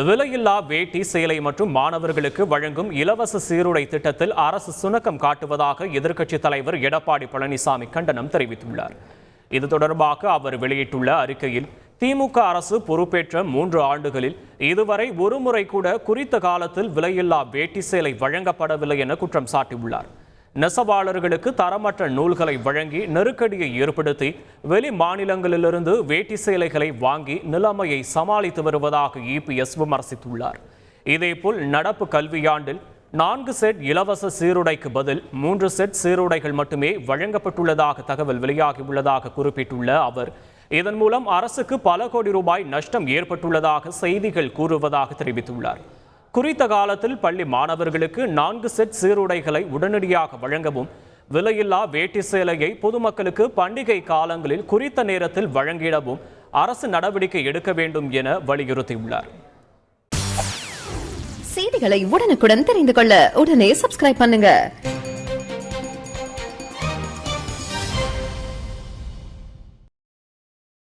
விலையில்லா வேட்டி சேலை மற்றும் மாணவர்களுக்கு வழங்கும் இலவச சீருடை திட்டத்தில் அரசு சுணக்கம் காட்டுவதாக எதிர்க்கட்சித் தலைவர் எடப்பாடி பழனிசாமி கண்டனம் தெரிவித்துள்ளார். இது தொடர்பாக அவர் வெளியிட்டுள்ள அறிக்கையில் திமுக அரசு பொறுப்பேற்ற மூன்று ஆண்டுகளில் இதுவரை ஒருமுறை கூட குறித்த காலத்தில் விலையில்லா வேட்டி சேலை வழங்கப்படவில்லை என குற்றம் சாட்டியுள்ளார். நெசவாளர்களுக்கு தரமற்ற நூல்களை வழங்கி நெருக்கடியை ஏற்படுத்தி வெளி மாநிலங்களிலிருந்து வேட்டி சேலைகளை வாங்கி நிலைமையை சமாளித்து வருவதாக இபிஎஸ் விமர்சித்துள்ளார். இதேபோல் நடப்பு கல்வியாண்டில் நான்கு செட் இலவச சீருடைக்கு பதில் மூன்று செட் சீருடைகள் மட்டுமே வழங்கப்பட்டுள்ளதாக தகவல் வெளியாகியுள்ளதாக குறிப்பிட்டுள்ள அவர் இதன் மூலம் அரசுக்கு பல கோடி ரூபாய் நஷ்டம் ஏற்பட்டுள்ளதாக செய்திகள் கூறுவதாக தெரிவித்துள்ளார். குறித்த காலத்தில் பள்ளி மாணவர்களுக்கு நான்கு செட் சீருடைகளை உடனடியாக வழங்கவும் விலையில்லா வேட்டி சேலையை பொதுமக்களுக்கு பண்டிகை காலங்களில் குறித்த நேரத்தில் வழங்கிடவும் அரசு நடவடிக்கை எடுக்க வேண்டும் என வலியுறுத்தியுள்ளார். செய்திகளை உடனுக்குடன் தெரிந்து கொள்ள உடனே சப்ஸ்கிரைப் பண்ணுங்க.